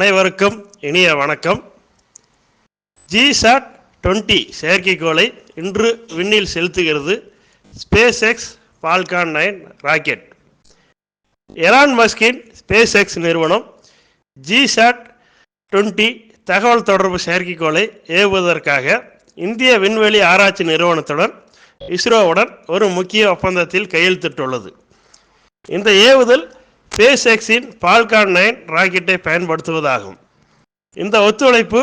அனைவருக்கும் இனிய வணக்கம். ஜிசாட் டுவெண்ட்டி செயற்கைக்கோளை இன்று விண்ணில் செலுத்துகிறது SpaceX Falcon nine rocket. Elon மஸ்கின் space X நிறுவனம் ஜிசாட் டுவெண்ட்டி தகவல் தொடர்பு செயற்கைக்கோளை ஏவுவதற்காக இந்திய விண்வெளி ஆராய்ச்சி நிறுவனத்துடன் இஸ்ரோவுடன் ஒரு முக்கிய ஒப்பந்தத்தில் கையெழுத்திட்டுள்ளது. இந்த ஏவுதல் ஸ்பேஸ் எக்ஸின் பால்கான் நைன் ராக்கெட்டை பயன்படுத்துவதாகும். இந்த ஒத்துழைப்பு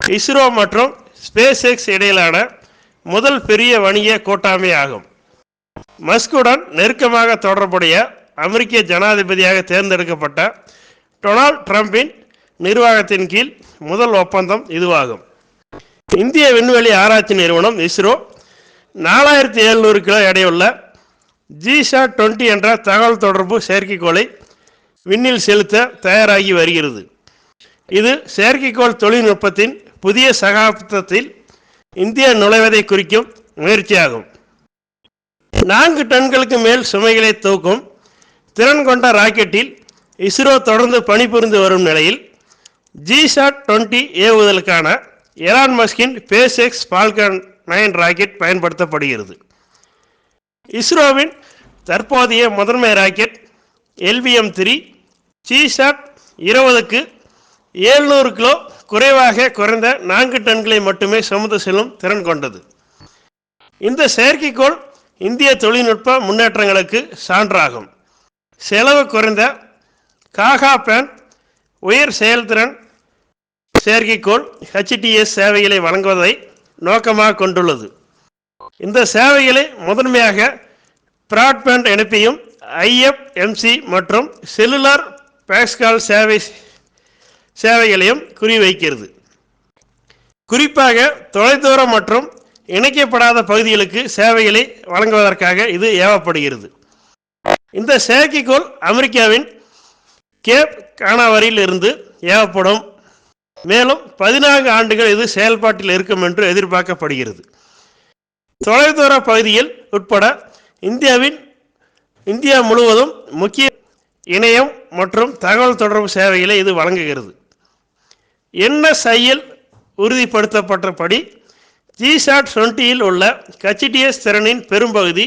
இஸ்ரோ மற்றும் ஸ்பேஸ் எக்ஸ் இடையிலான முதல் பெரிய வணிக கூட்டாமை ஆகும் மஸ்குடன் நெருக்கமாக தொடர்புடைய அமெரிக்க ஜனாதிபதியாக தேர்ந்தெடுக்கப்பட்ட டொனால்ட் ட்ரம்பின் நிர்வாகத்தின் கீழ் முதல் ஒப்பந்தம் இதுவாகும். இந்திய விண்வெளி ஆராய்ச்சி நிறுவனம் இஸ்ரோ நாலாயிரத்தி எழுநூறு கிலோ எடையுள்ள ஜிசா டுவெண்ட்டி என்ற தகவல் தொடர்பு செயற்கைக்கோளை விண்ணில் செலுத்த தயாராகி வருகிறது. இது செயற்கைக்கோள் தொழில்நுட்பத்தின் புதிய சகாப்தத்தில் இந்தியா நுழைவதை குறிக்கும் முயற்சியாகும். நான்கு டன்களுக்கு மேல் சுமைகளை தூக்கும் திறன் கொண்ட ராக்கெட்டில் இஸ்ரோ தொடர்ந்து பணிபுரிந்து வரும் நிலையில் ஜிசாட் டுவெண்ட்டி ஏவுதலுக்கான எலான் மஸ்கின் base X Falcon nine rocket பயன்படுத்தப்படுகிறது. இஸ்ரோவின் தற்போதைய முதன்மை ராக்கெட் எல்விஎம் த்ரீ ஜிசாட் இருபதுக்கு ஏழ்நூறு கிலோ குறைவாக குறைந்த நான்கு டன்களை மட்டுமே சுமந்து செல்லும் திறன் கொண்டது. இந்த செயற்கைக்கோள் இந்திய தொழில்நுட்ப முன்னேற்றங்களுக்கு சான்றாகும். செலவு குறைந்த காகா பேன் உயர் செயல்திறன் செயற்கைக்கோள் ஹெச்டிஎஸ் சேவைகளை வழங்குவதை நோக்கமாக கொண்டுள்ளது. இந்த சேவைகளை முதன்மையாக பிராட்பேண்ட் இணைப்பையும் ஐஎஃப்எம்சி மற்றும் செல்லுலார் பேக்ஸ்கால் சேவை சேவைகளையும் குறிவைக்கிறது. குறிப்பாக தொலைதூரம் மற்றும் இணைக்கப்படாத பகுதிகளுக்கு சேவைகளை வழங்குவதற்காக இது ஏவப்படுகிறது. இந்த செயற்கைக்கோள் அமெரிக்காவின் கேப் கானாவரியில் இருந்து ஏவப்படும். மேலும் பதினான்கு ஆண்டுகள் இது செயல்பாட்டில் இருக்கும் என்று எதிர்பார்க்கப்படுகிறது. தொலைதூர பகுதியில் உட்பட இந்தியாவின் இந்தியா முழுவதும் முக்கிய இணையம் மற்றும் தகவல் தொடர்பு சேவைகளை இது வழங்குகிறது. என்எஸ்ஐயில் உறுதிப்படுத்தப்பட்டபடி ஜிசாட் டுவெண்ட்டியில் உள்ள கச்சிடிஎஸ் திறனின் பெரும்பகுதி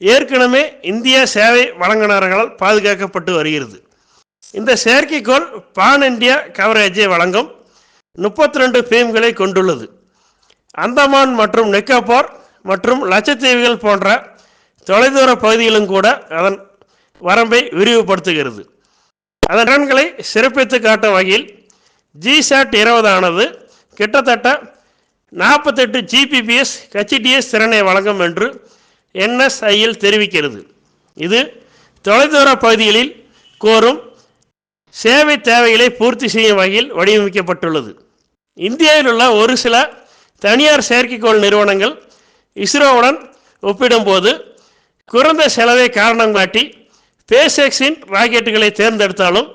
ஏற்கனவே இந்திய சேவை வழங்குநர்களால் பாதுகாக்கப்பட்டு வருகிறது. இந்த செயற்கைக்கோள் பான் இந்தியா கவரேஜை வழங்கும் முப்பத்தி ரெண்டு பீம்களை கொண்டுள்ளது. அந்தமான் மற்றும் நிக்கோபார் மற்றும் லட்சத்தீவுகள் போன்ற தொலைதூர பகுதியிலும் கூட அதன் வரம்பை விரிவுபடுத்துகிறது. அதன் ரன்களை சிறப்பித்து காட்டும் வகையில் ஜிசாட் இருபதானது கிட்டத்தட்ட நாற்பத்தெட்டு ஜிபிபிஎஸ் ஹெச்டிஎஸ் திறனை வழங்கும் என்று என்எஸ்ஐயில் தெரிவிக்கிறது. இது தொலைதூர பகுதிகளில் கோரும் சேவை தேவைகளை பூர்த்தி செய்யும் வகையில் வடிவமைக்கப்பட்டுள்ளது. இந்தியாவில் உள்ள ஒரு சில தனியார் செயற்கைக்கோள் நிறுவனங்கள் இஸ்ரோவுடன் ஒப்பிடும்போது குறைந்த செலவை காரணம் காட்டி பேசெக்ஸின் ராக்கெட்டுகளை தேர்ந்தெடுத்தாலும்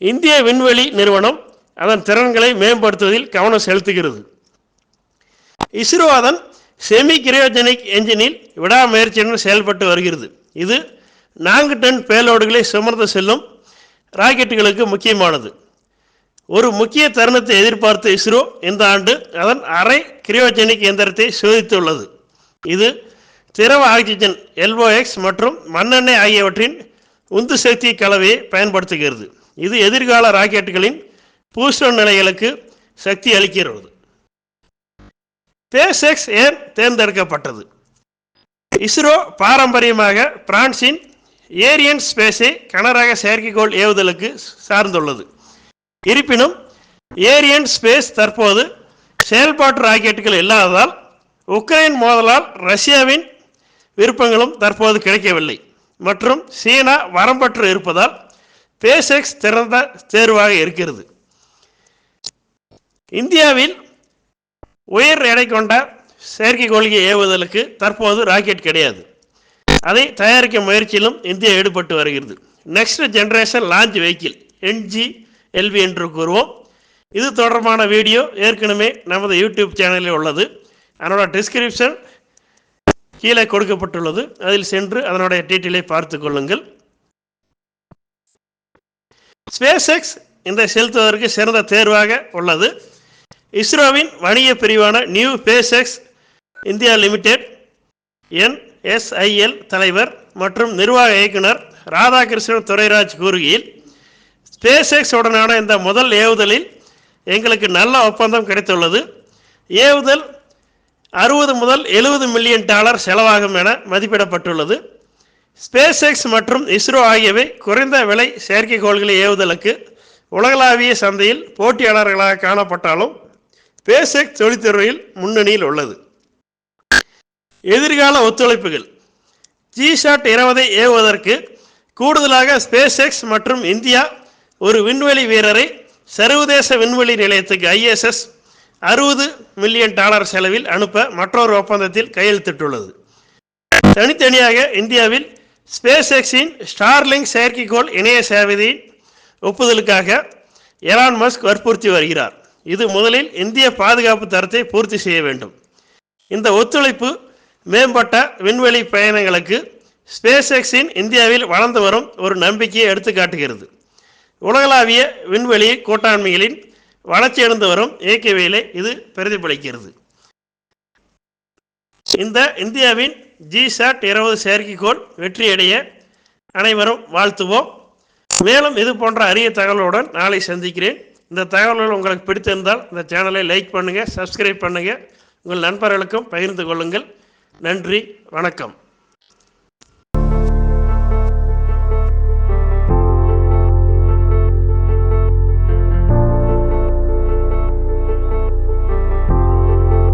இந்திய விண்வெளி நிறுவனம் அதன் திறன்களை மேம்படுத்துவதில் கவனம் செலுத்துகிறது. இஸ்ரோ அதன் செமி கிரியோஜெனிக் என்ஜினில் விடாமுயற்சியுடன் செயல்பட்டு வருகிறது. இது நான்கு டன் பேலோடுகளை சுமர்ந்து செல்லும் ராக்கெட்டுகளுக்கு முக்கியமானது. ஒரு முக்கிய தருணத்தை எதிர்பார்த்த இஸ்ரோ இந்த ஆண்டு அதன் அரை கிரியோஜெனிக் இயந்திரத்தை சோதித்துள்ளது. இது திரவ ஆக்சிஜன் எல்ஓஎக்ஸ் மற்றும் மண்ணெண்ணெய் ஆகியவற்றின் உந்து சக்தி கலவையை பயன்படுத்துகிறது. இது எதிர்கால ராக்கெட்டுகளின் பூஸ்டர் நிலைகளுக்கு சக்தி அளிக்கிறது. பேசெக்ஸ் ஏன் தேர்ந்தெடுக்கப்பட்டது? இஸ்ரோ பாரம்பரியமாக பிரான்சின் ஏரியன் ஸ்பேஸை கனரக செயற்கைக்கோள் ஏவுதலுக்கு சார்ந்துள்ளது. இருப்பினும் ஏரியன் ஸ்பேஸ் தற்போது செயல்பாட்டு ராக்கெட்டுகள் இல்லாததால் உக்ரைன் மோதலால் ரஷ்யாவின் விருப்பங்களும் தற்போது கிடைக்கவில்லை. மற்றும் சீனா வரம்பற்று இருப்பதால் பேசெக்ஸ் திறந்த தேர்வாக இருக்கிறது. இந்தியாவில் உயர் எடை கொண்ட செயற்கைக்கோள்கை ஏவுதலுக்கு தற்போது ராக்கெட் கிடையாது. அதை தயாரிக்கும் முயற்சியிலும் இந்தியா ஈடுபட்டு வருகிறது. Next generation launch vehicle NGLV என்று கூறுவோம். இது தொடர்பான வீடியோ ஏற்கனவே நமது யூடியூப் சேனலில் உள்ளது. அதனோட டிஸ்கிரிப்ஷன் கீழே கொடுக்கப்பட்டுள்ளது. அதில் சென்று அதனுடைய டீட்டெயிலை பார்த்து கொள்ளுங்கள். ஸ்பேஸ் எக்ஸ் இந்த செலுத்துவதற்கு சிறந்த தேர்வாக உள்ளது. இஸ்ரோவின் வணிக பிரிவான NewSpace India Limited NSIL தலைவர் மற்றும் நிர்வாக இயக்குனர் ராதாகிருஷ்ணன் துரைராஜ் கூறுகையில் ஸ்பேஸ் எக்ஸ் உடனான இந்த முதல் ஏவுதலில் எங்களுக்கு நல்ல ஒப்பந்தம் கிடைத்துள்ளது. ஏவுதல் அறுபது முதல் எழுபது மில்லியன் டாலர் செலவாகும் என மதிப்பிடப்பட்டுள்ளது. ஸ்பேஸ் எக்ஸ் மற்றும் இஸ்ரோ ஆகியவை குறைந்த விலை செயற்கைக்கோள்களை ஏவுதலுக்கு உலகளாவிய சந்தையில் போட்டியாளர்களாக காணப்பட்டாலும் ஸ்பேஸ் எக்ஸ் தொழில்துறையில் முன்னணியில் உள்ளது. எதிர்கால ஒத்துழைப்புகள். ஜிசாட் இருபதை ஏவுவதற்கு கூடுதலாக ஸ்பேஸ் எக்ஸ் மற்றும் இந்தியா ஒரு விண்வெளி வீரரை சர்வதேச விண்வெளி நிலையத்துக்கு ஐஎஸ்எஸ் அறுபது மில்லியன் டாலர் செலவில் அனுப்ப மற்றொரு ஒப்பந்தத்தில் கையெழுத்திட்டுள்ளது. தனித்தனியாக இந்தியாவில் ஸ்பேஸ் எக்ஸின் ஸ்டார்லிங் செயற்கைக்கோள் இணைய சேவையின் ஒப்புதலுக்காக எலான் மஸ்க் வற்புறுத்தி வருகிறார். இது முதலில் இந்திய பாதுகாப்பு தரத்தை பூர்த்தி செய்ய வேண்டும். இந்த ஒத்துழைப்பு மேம்பட்ட விண்வெளி பயணங்களுக்கு ஸ்பேஸ் எக்ஸின் இந்தியாவில் வளர்ந்து வரும் ஒரு நம்பிக்கையை எடுத்துக்காட்டுகிறது. உலகளாவிய விண்வெளி கூட்டாண்மைகளின் வளர்ச்சியடைந்து வரும். இயக்கவியலை இது பிரதிபலிக்கிறது. இந்த இந்தியாவின் ஜிசாட் இருபது செயற்கைக்கோள் வெற்றியடைய அனைவரும் வாழ்த்துவோம். மேலும் இது போன்ற அரிய தகவலுடன் நாளை சந்திக்கிறேன். இந்த தகவல்கள் உங்களுக்கு பிடித்திருந்தால் இந்த சேனலை லைக் பண்ணுங்கள் சப்ஸ்கிரைப் பண்ணுங்கள் உங்கள் நண்பர்களுக்கும் பகிர்ந்து கொள்ளுங்கள். நன்றி வணக்கம்.